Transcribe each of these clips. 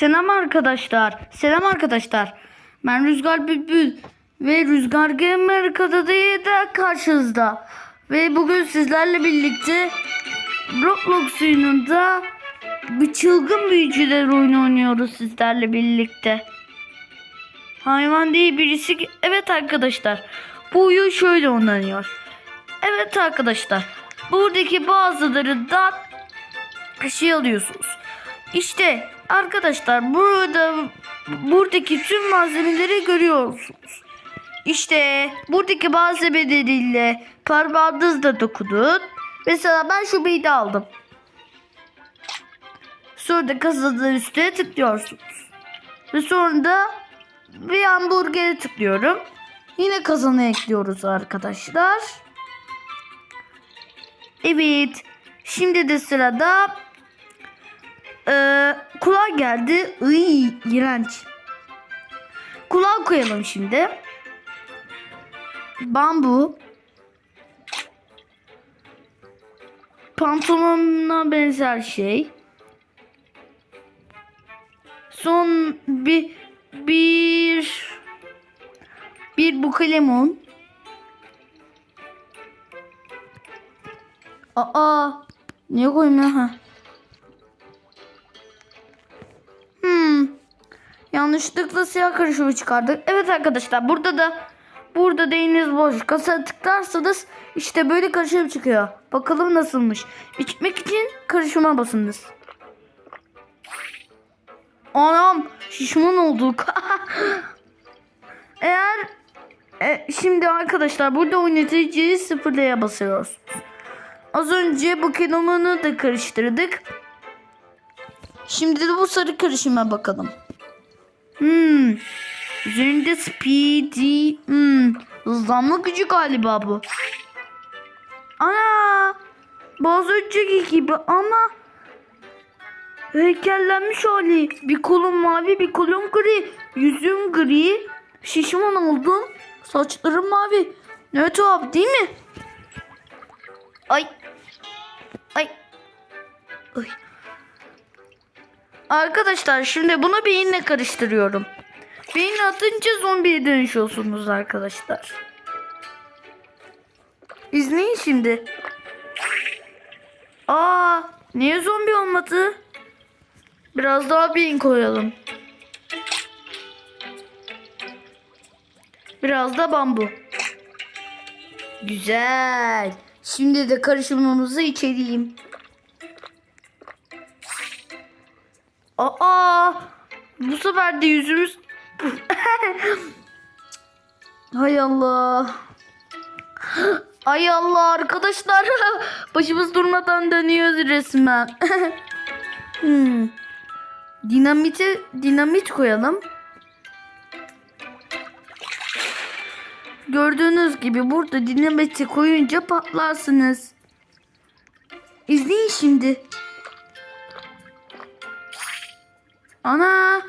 Selam arkadaşlar. Selam arkadaşlar. Ben Rüzgar Bülbül ve Rüzgar Gamer da karşınızda. Ve bugün sizlerle birlikte Roblox oyununda bir çılgın büyücüler oyunu oynuyoruz sizlerle birlikte. Hayvan değil birisi. Evet arkadaşlar. Bu oyun şöyle oynanıyor. Evet arkadaşlar. Buradaki bazıları da şey alıyorsunuz. İşte arkadaşlar burada buradaki tüm malzemeleri görüyorsunuz. İşte buradaki malzemeleriyle parmağınızla dokunun. Mesela ben şu beyni aldım. Sonra da kasanın üstüne tıklıyorsunuz. Ve sonra da bir hamburgere tıklıyorum. Yine kazanı ekliyoruz arkadaşlar. Evet. Şimdi de sırada ee, kulağa geldi. Iy, iğrenç. Kulağı koyalım şimdi. Bambu. Pantolonuna benzer şey. Son bir bir bir buka lemon. Aa, niye koymuyor ha? Yanlışlıkla siyah karışımı çıkardık. Evet arkadaşlar burada da burada değiniz boş. Kasa tıklarsanız işte böyle karışım çıkıyor. Bakalım nasılmış. İçmek için karışıma basınız. Anam şişman olduk. Eğer e, şimdi arkadaşlar burada oynatıcıyı sıfırlaya basıyoruz. Az önce bu kenomunu da karıştırdık. Şimdi de bu sarı karışıma bakalım. Hmm. Üzerinde speedy. Hmm. Hızlanma gücü galiba bu. Ana. Bazı önceki gibi ama heykellenmiş hali. Bir kolum mavi bir kolum gri. Yüzüm gri. Şişman oldum. Saçlarım mavi. Ne tuhaf değil mi? Ay. Ay. Ay. Arkadaşlar şimdi bunu beyinle karıştırıyorum. Beyin atınca zombiye dönüşüyorsunuz arkadaşlar. İzleyin şimdi. Aa, niye zombi olmadı? Biraz daha beyin koyalım. Biraz da bambu. Güzel. Şimdi de karışımımızı içelim. Aa! Bu sefer de yüzümüz... Hay Allah. Ay Allah arkadaşlar. Başımız durmadan dönüyoruz resmen. hmm. Dinamiti, dinamit koyalım. Gördüğünüz gibi burada dinamiti koyunca patlarsınız. İzleyin şimdi. Ana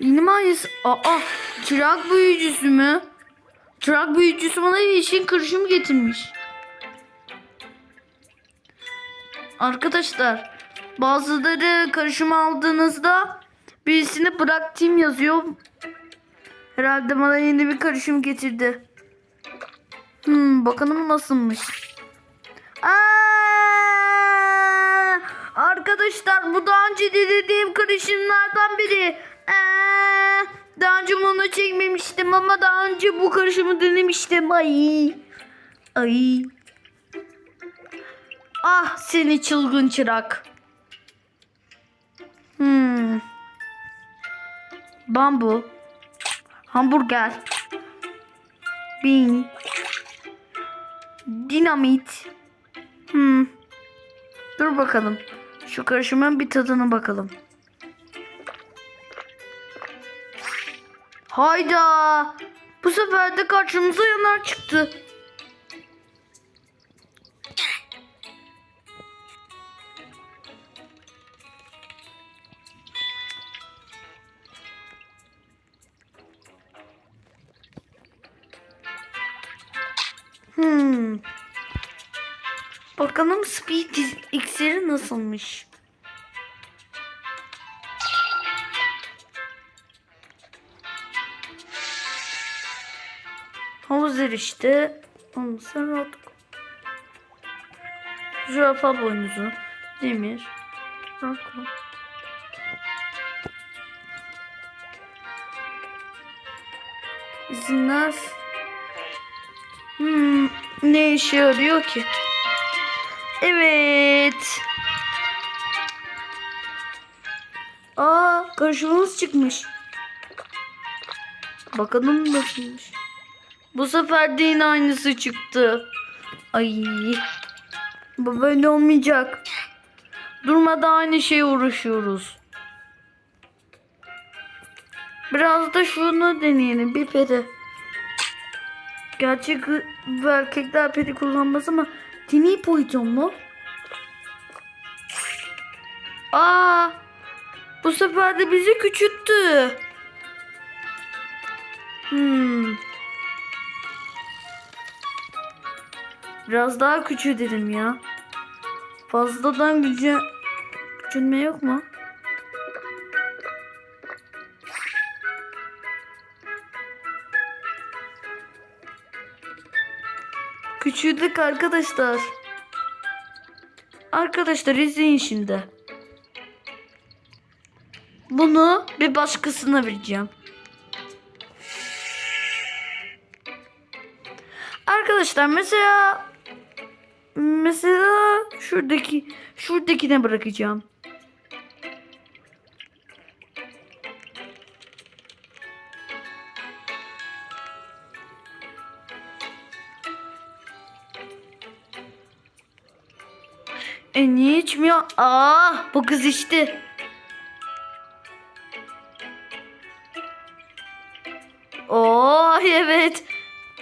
yeni mayıs. Aa çırak büyücüsü mü? Çırak büyücüsü bana yeşil karışım getirmiş. Arkadaşlar bazıları karışım aldığınızda birisini bıraktım yazıyor. Herhalde bana yeni bir karışım getirdi. Hmm, bakalım nasılmış. Aa, arkadaşlar bu daha önce dediğim karışımlardan biri. Aa, daha önce bunu çekmemiştim ama daha önce bu karışımı denemiştim. Ay. Ay. Ah seni çılgın çırak. Hmm. Bambu. Hamburger. Bean. Dinamit. Hmm. Dur bakalım. Şu karışımın bir tadına bakalım. Hayda. Bu sefer de karşımıza yanar çıktı. Hmm. Bakalım speed iksiri nasılmış. İşte. Olmasa rahat. Zürafa boynuzu. Demir. Rakun. İzinler. Hmm, ne işe yarıyor ki? Evet. Aa, karşımız çıkmış. Bakalım nasılmış. Bu sefer de yine aynısı çıktı. Ay. Bu böyle olmayacak. Durmadan aynı şeye uğraşıyoruz. Biraz da şunu deneyelim. Bir peri. Bu erkekler peri kullanmaz ama tini boyuton mu? Aa! Bu sefer de bizi küçülttü. Hmm. Biraz daha küçültelim ya. Fazladan gücü küçülme yok mu? Küçüldük arkadaşlar. Arkadaşlar izleyin şimdi. Bunu bir başkasına vereceğim. Arkadaşlar mesela mesela şuradaki şuradakine bırakacağım. E niye içmiyor? Aa bu kız içti. Oo evet.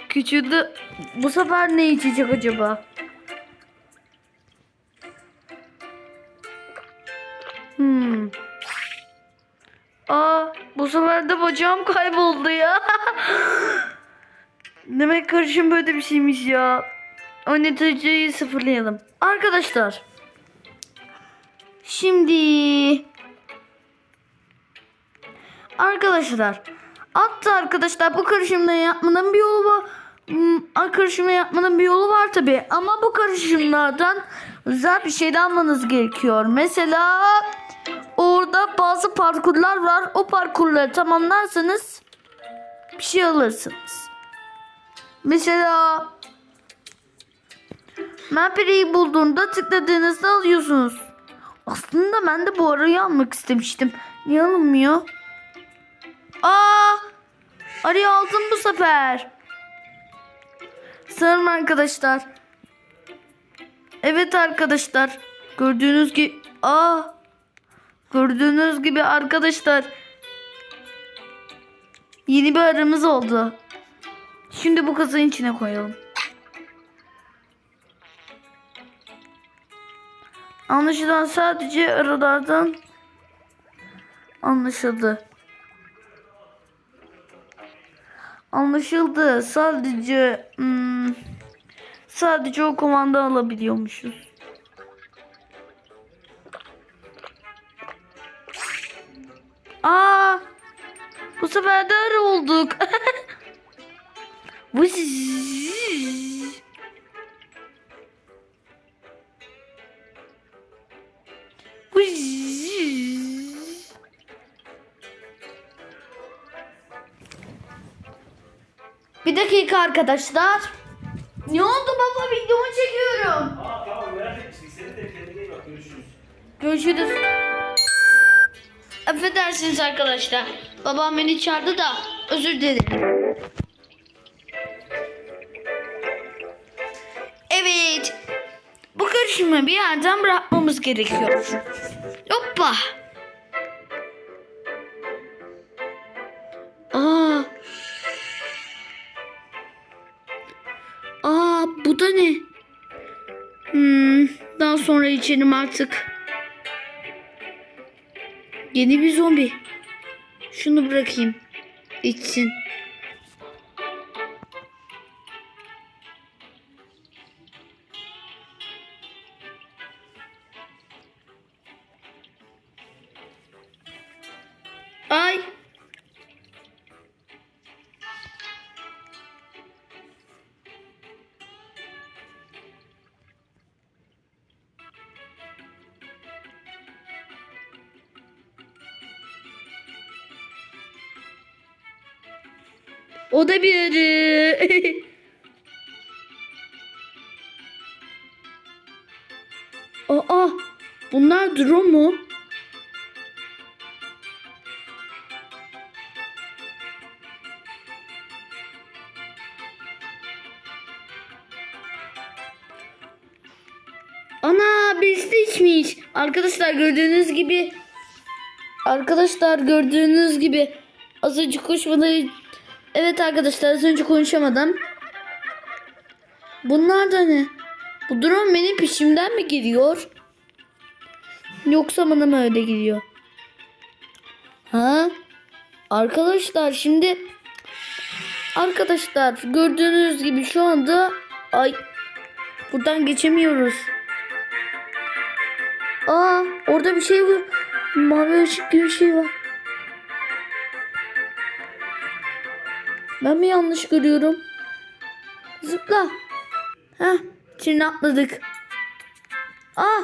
Küçüldü. Bu sefer ne içecek acaba? Bacağım kayboldu ya. Demek karışım böyle bir şeymiş ya. Oynatıcıyı sıfırlayalım. Arkadaşlar. Şimdi Arkadaşlar Hatta arkadaşlar bu karışımda yapmanın bir yolu var. Hmm, Karışımı yapmanın bir yolu var tabi. Ama bu karışımlardan özel bir şey almanız gerekiyor. Mesela orada bazı parkurlar var. O parkurları tamamlarsanız bir şey alırsınız. Mesela Mapiri'yi bulduğunda tıkladığınızda alıyorsunuz. Aslında ben de bu arayı almak istemiştim. Niye alınmıyor? Aa! Arayı aldım bu sefer. Sanırım arkadaşlar. Evet arkadaşlar. Gördüğünüz gibi aa gördüğünüz gibi arkadaşlar yeni bir aramız oldu. Şimdi bu kazanın içine koyalım. Anlaşılan sadece aralardan anlaşıldı. Anlaşıldı. Sadece hmm, sadece o komanda alabiliyormuşuz. Aa! Bu sefer de arı olduk. Bir dakika arkadaşlar. Ne oldu baba videomu çekiyorum. Aa tamam merak etmiştik. Seni de kendine iyi bak. Görüşürüz. Görüşürüz. Affedersiniz arkadaşlar. Babam beni çağırdı da özür dilerim. Evet. Bu karışımı bir yerden bırakmamız gerekiyor. Hoppa. Aa. Aa bu da ne? Hmm, daha sonra içelim artık. Yeni bir zombi. Şunu bırakayım. İçsin. Ay. O da bir arı. Aa, bunlar drone mu? Ana birisi içmiş. Arkadaşlar gördüğünüz gibi Arkadaşlar gördüğünüz gibi az önce konuşmadan Evet arkadaşlar az önce konuşamadım. Bunlar da ne? Bu drone benim peşimden mi geliyor? Yoksa bana mı öyle gidiyor? Ha? Arkadaşlar şimdi Arkadaşlar gördüğünüz gibi şu anda ay buradan geçemiyoruz. Aa orada bir şey var. Mavi ışık gibi bir şey var. Ben mi yanlış görüyorum? Zıpla. Heh, şimdi atladık. Aa!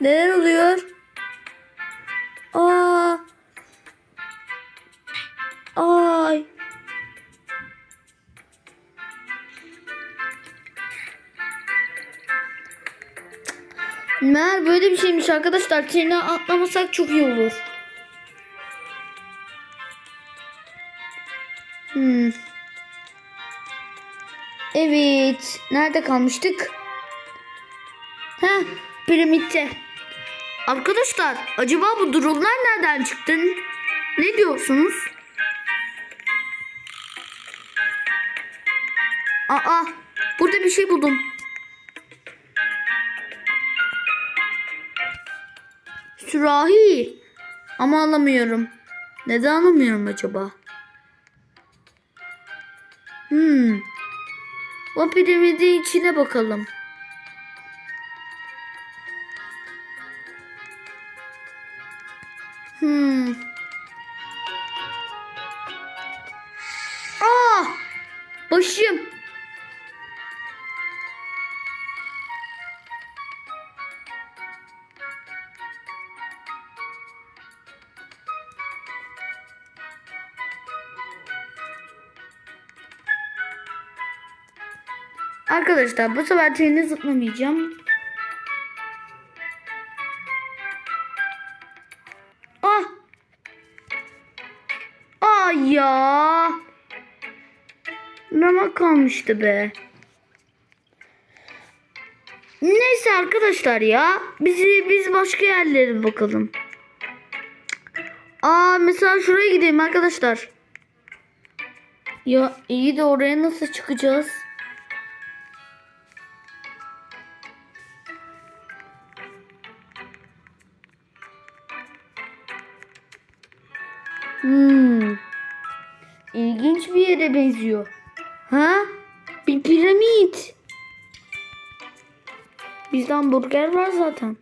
Neler oluyor? Aa! Ay! Meğer böyle bir şeymiş arkadaşlar. Trene atlamasak çok iyi olur. Hmm. Evet. Nerede kalmıştık? Heh, piramitte. Arkadaşlar acaba bu dronelar nereden çıktı? Ne diyorsunuz? Aa, burada bir şey buldum. Sürahi. Ama alamıyorum. Neden alamıyorum acaba? O piramidi içine bakalım. Hmm. Aa! Başım. Arkadaşlar bu sefer treni zıplamayacağım. Ah! Ay ya! Ramak kalmıştı be. Neyse arkadaşlar ya. Bizi biz başka yerlere bakalım. Aa mesela şuraya gideyim arkadaşlar. Ya iyi de oraya nasıl çıkacağız? Bizde hamburger var zaten.